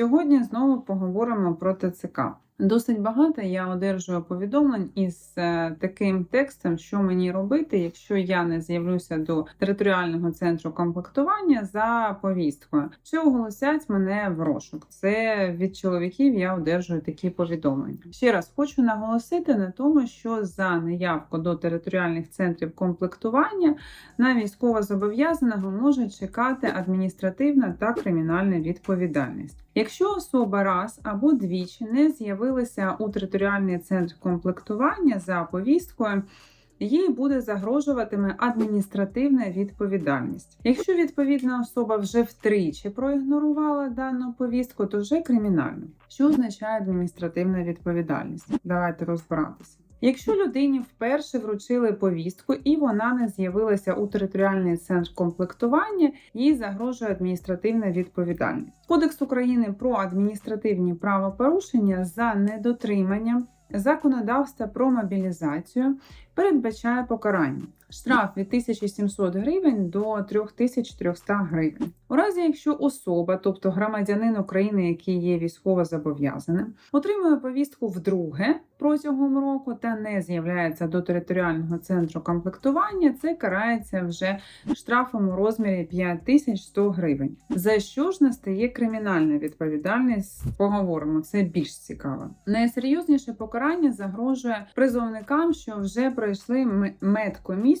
Сьогодні знову поговоримо про ТЦК. Досить багато я одержую повідомлень із е, таким текстом, що мені робити, якщо я не з'явлюся до територіального центру комплектування за повісткою, чи оголосять мене в розшук. Це від чоловіків я одержую такі повідомлення. Ще раз хочу наголосити на тому, що за неявку до територіальних центрів комплектування на військовозобов'язаного може чекати адміністративна та кримінальна відповідальність. Якщо особа раз або двічі не з'явилася у територіальний центр комплектування за повісткою, їй буде загрожуватиме адміністративна відповідальність. Якщо відповідна особа вже втричі проігнорувала дану повістку, то вже кримінально. Що означає адміністративна відповідальність? Давайте розбиратися. Якщо людині вперше вручили повістку і вона не з'явилася у територіальний центр комплектування, їй загрожує адміністративна відповідальність. Кодекс України про адміністративні правопорушення за недотримання законодавства про мобілізацію передбачає покарання. Штраф від 1700 гривень до 3300 гривень. У разі, якщо особа, тобто громадянин України, який є військово зобов'язаним, отримує повістку вдруге протягом року та не з'являється до територіального центру комплектування, це карається вже штрафом у розмірі 5100 гривень. За що ж настає кримінальна відповідальність? Поговоримо, це більш цікаво. Найсерйозніше покарання загрожує призовникам, що вже пройшли м-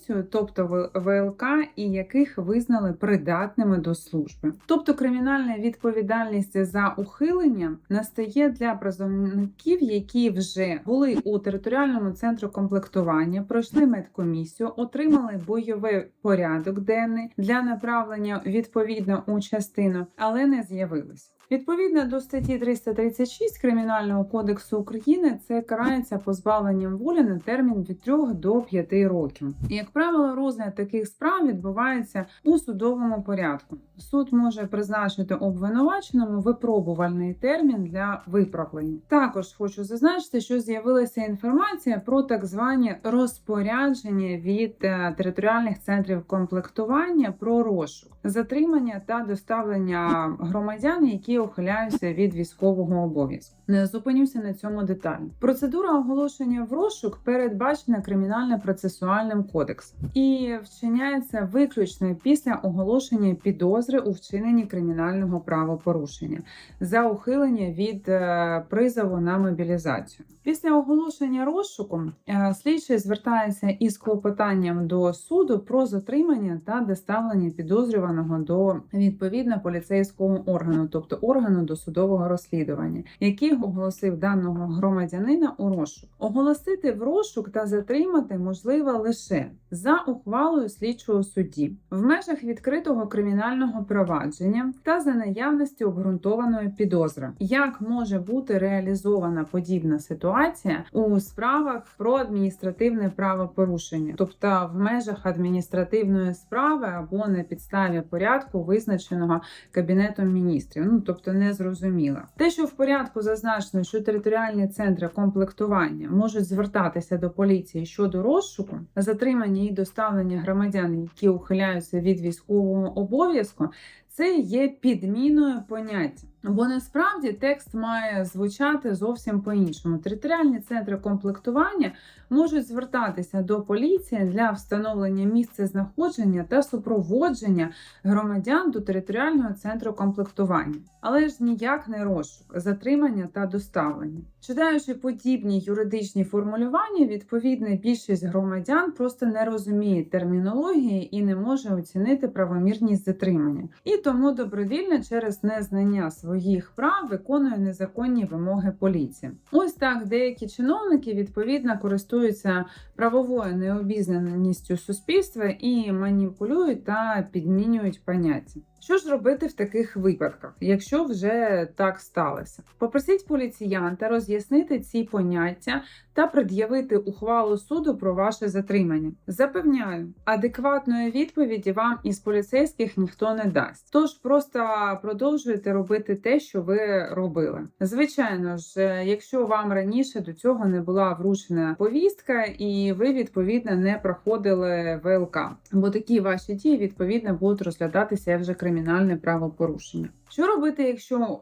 медкомісію, тобто ВЛК, і яких визнали придатними до служби. Тобто кримінальна відповідальність за ухилення настає для призовників, які вже були у територіальному центру комплектування, пройшли медкомісію, отримали бойовий порядок денний для направлення відповідно у частину, але не з'явились. Відповідно до статті 336 Кримінального кодексу України, це карається позбавленням волі на термін від 3 до 5 років. Як правило, розгляд таких справ відбувається у судовому порядку. Суд може призначити обвинуваченому випробувальний термін для виправлення. Також хочу зазначити, що з'явилася інформація про так звані розпорядження від е, територіальних центрів комплектування про розшук, затримання та доставлення громадян, які ухиляються від військового обов'язку. Не зупинюся на цьому детально. Процедура оголошення в розшук передбачена кримінально-процесуальним кодексом і вчиняється виключно після оголошення підозри у вчиненні кримінального правопорушення за ухилення від е, призову на мобілізацію. Після оголошення розшуку е, слідчий звертається із клопотанням до суду про затримання та доставлення підозрюваного до відповідно поліцейського органу, тобто органу досудового розслідування, який оголосив даного громадянина у розшук. Оголосити в розшук та затримати можливо лише за ухвалою слідчого судді в межах відкритого кримінального провадження та за наявності обґрунтованої підозри. Як може бути реалізована подібна ситуація у справах про адміністративне правопорушення, тобто в межах адміністративної справи або на підставі порядку, визначеного кабінетом міністрів, ну тобто не зрозуміла. Те, що в порядку зазначено, що територіальні центри комплектування можуть звертатися до поліції щодо розшуку, затримання і доставлення громадян, які ухиляються від військового обов'язку, це є підміною поняття. Бо насправді текст має звучати зовсім по-іншому. Територіальні центри комплектування можуть звертатися до поліції для встановлення місця знаходження та супроводження громадян до територіального центру комплектування, але ж ніяк не розшук, затримання та доставлення. Читаючи подібні юридичні формулювання, відповідно більшість громадян просто не розуміє термінології і не може оцінити правомірність затримання, і тому добровільно через незнання своїх прав виконує незаконні вимоги поліції. Ось так деякі чиновники відповідно користуються правовою необізнаністю суспільства і маніпулюють та підмінюють поняття. Що ж робити в таких випадках, якщо вже так сталося? Попросіть поліціянта роз'яснити ці поняття та пред'явити ухвалу суду про ваше затримання. Запевняю, адекватної відповіді вам із поліцейських ніхто не дасть. Тож просто продовжуйте робити те, що ви робили. Звичайно ж, якщо вам раніше до цього не була вручена повістка, і ви відповідно не проходили ВЛК, бо такі ваші дії відповідно будуть розглядатися вже кримінальне правопорушення. Що робити, якщо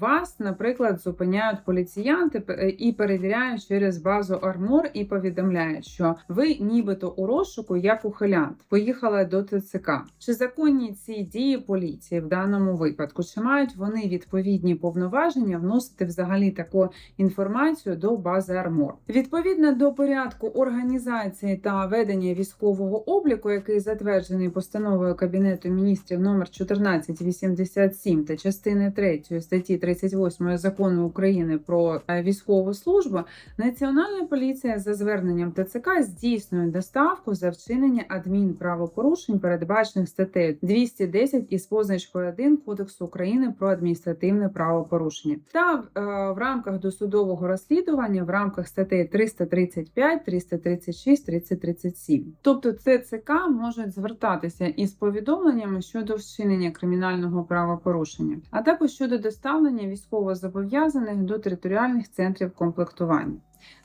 вас, наприклад, зупиняють поліціянти е, і перевіряють через базу Армор і повідомляють, що ви нібито у розшуку як ухилянт, поїхали до ТЦК. Чи законні ці дії поліції в даному випадку? Чи мають вони відповідні повноваження вносити взагалі таку інформацію до бази Армор? Відповідно до порядку організації та ведення військового обліку, який затверджений постановою Кабінету міністрів номер 1487 та частини 3 статті 38 закону України про е, військову службу, Національна поліція за зверненням ТЦК здійснює доставку за вчинення адмінправопорушень, передбачених статтею 210 із позначкою 1 Кодексу України про адміністративне правопорушення, та е, в рамках досудового розслідування в рамках статей 335, 336, 337. Тобто ТЦК можуть звертатися із повідомленнями щодо вчинення кримінального правопорушення, а також щодо доставлення військовозобов'язаних до територіальних центрів комплектування.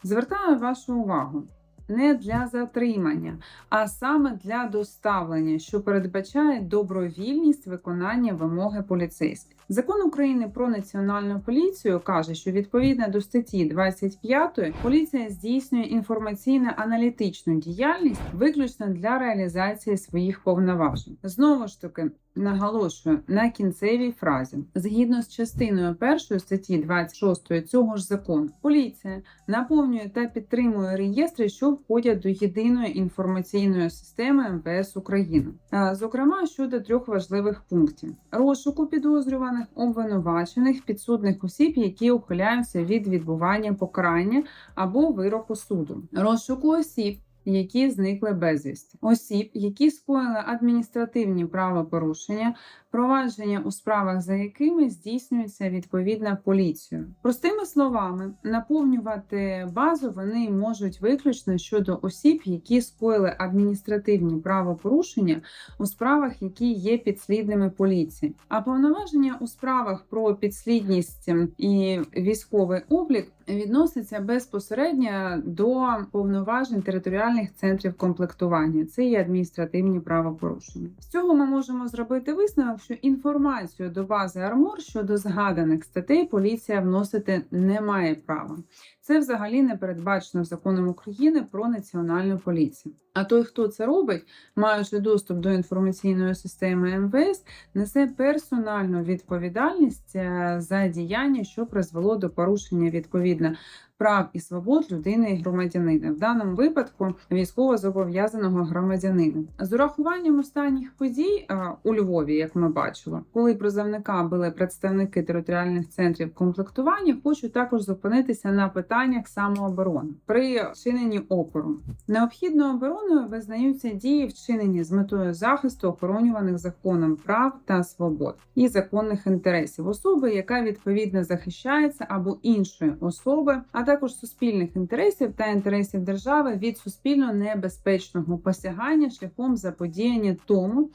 Звертаю вашу увагу. Не для затримання, а саме для доставлення, що передбачає добровільність виконання вимоги поліцейських. Закон України про національну поліцію каже, що відповідно до статті 25 поліція здійснює інформаційно-аналітичну діяльність виключно для реалізації своїх повноважень. Знову ж таки, наголошую на кінцевій фразі, згідно з частиною 1 статті 26 цього ж закону, поліція наповнює та підтримує реєстри, що входять до єдиної інформаційної системи МВС України. Зокрема, щодо трьох важливих пунктів: розшуку підозрюваних, обвинувачених, підсудних осіб, які ухиляються від відбування покарання або вироку суду, розшуку осіб. Які зникли безвісти, осіб, які скоїли адміністративні правопорушення, провадження у справах, за якими здійснюється відповідна поліцією. Простими словами, наповнювати базу вони можуть виключно щодо осіб, які скоїли адміністративні правопорушення у справах, які є підслідними поліції. А повноваження у справах про підслідність і військовий облік відноситься безпосередньо до повноважень територіальних центрів комплектування. Це є адміністративні правопорушення. З цього ми можемо зробити висновок, що інформацію до бази Армор щодо згаданих статей поліція вносити не має права. Це взагалі не передбачено законом України про національну поліцію. А той, хто це робить, маючи доступ до інформаційної системи МВС, несе персональну відповідальність е, за діяння, що призвело до порушення відповідно прав і свобод людини і громадянина, в даному випадку військово зобов'язаного громадянина. З урахуванням останніх подій е, у Львові, як ми бачили, коли призовника були представники територіальних центрів комплектування, хочу також зупинитися на питаннях самооборони при вчиненні опору. Необхідною обороною визнаються дії, вчинені з метою захисту охоронюваних законом прав та свобод і законних інтересів особи, яка відповідно захищається або іншої особи, а також суспільних інтересів та інтересів держави від суспільно небезпечного посягання шляхом заподіяння тому.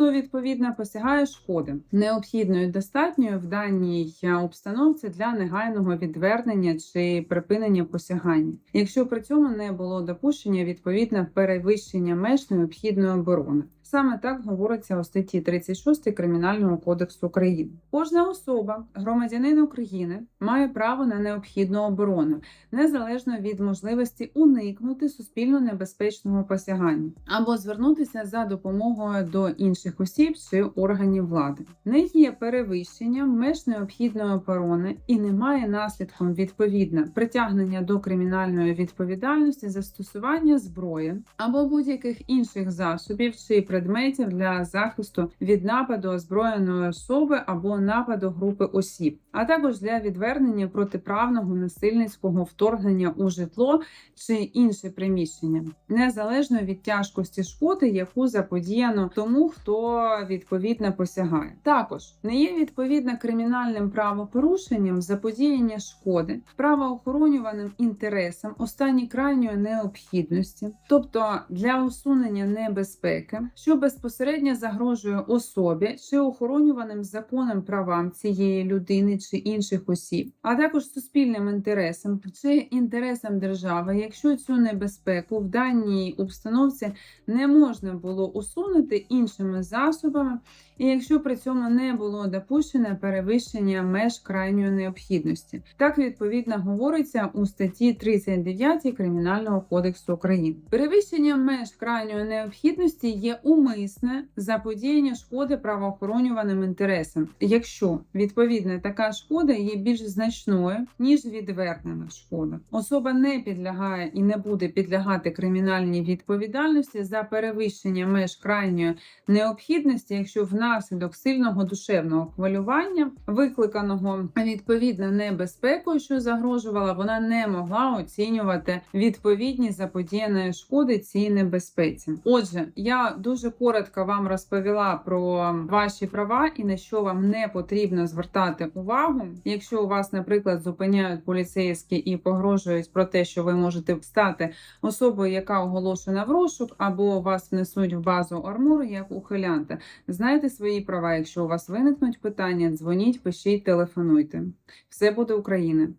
Хто відповідно посягає шкоди необхідною достатньою в даній е, обстановці для негайного відвернення чи припинення посягання, якщо при цьому не було допущення відповідно перевищення меж необхідної оборони. Саме так говориться у статті 36 Кримінального кодексу України. Кожна особа, громадянин України, має право на необхідну оборону, незалежно від можливості уникнути суспільно небезпечного посягання або звернутися за допомогою до інших осіб чи органів влади. Не є перевищенням меж необхідної оборони і немає наслідком відповідно притягнення до кримінальної відповідальності застосування зброї або будь-яких інших засобів чи предметів для захисту від нападу озброєної особи або нападу групи осіб, а також для відвернення протиправного насильницького вторгнення у житло чи інше приміщення, незалежно від тяжкості шкоди, яку заподіяно тому, хто відповідно посягає. Також не є відповідно кримінальним правопорушенням заподіяння шкоди правоохоронюваним інтересам у крайньої необхідності, тобто для усунення небезпеки, що безпосередньо загрожує особі чи охоронюваним законом правам цієї людини чи інших осіб, а також суспільним інтересам чи інтересам держави, якщо цю небезпеку в даній обстановці не можна було усунути іншими засобами, і якщо при цьому не було допущено перевищення меж крайньої необхідності. Так відповідно говориться у статті 39 Кримінального кодексу України. Перевищення меж крайньої необхідності є умисне заподіяння шкоди правоохоронюваним інтересам, якщо відповідно така шкода є більш значною ніж відвернена шкода. Особа не підлягає і не буде підлягати кримінальній відповідальності за перевищення меж крайньої необхідності, якщо внаслідок сильного душевного хвилювання, викликаного відповідно небезпекою, що загрожувала, вона не могла оцінювати відповідність заподіяної шкоди цій небезпеці. Отже, я дуже коротко вам розповіла про ваші права і на що вам не потрібно звертати увагу. Якщо у вас, наприклад, зупиняють поліцейські і погрожують про те, що ви можете стати особою, яка оголошена в розшук, або вас внесуть в базу Ормур як ухилянта. Знайте свої права. Якщо у вас виникнуть питання, дзвоніть, пишіть, телефонуйте. Все буде Україна!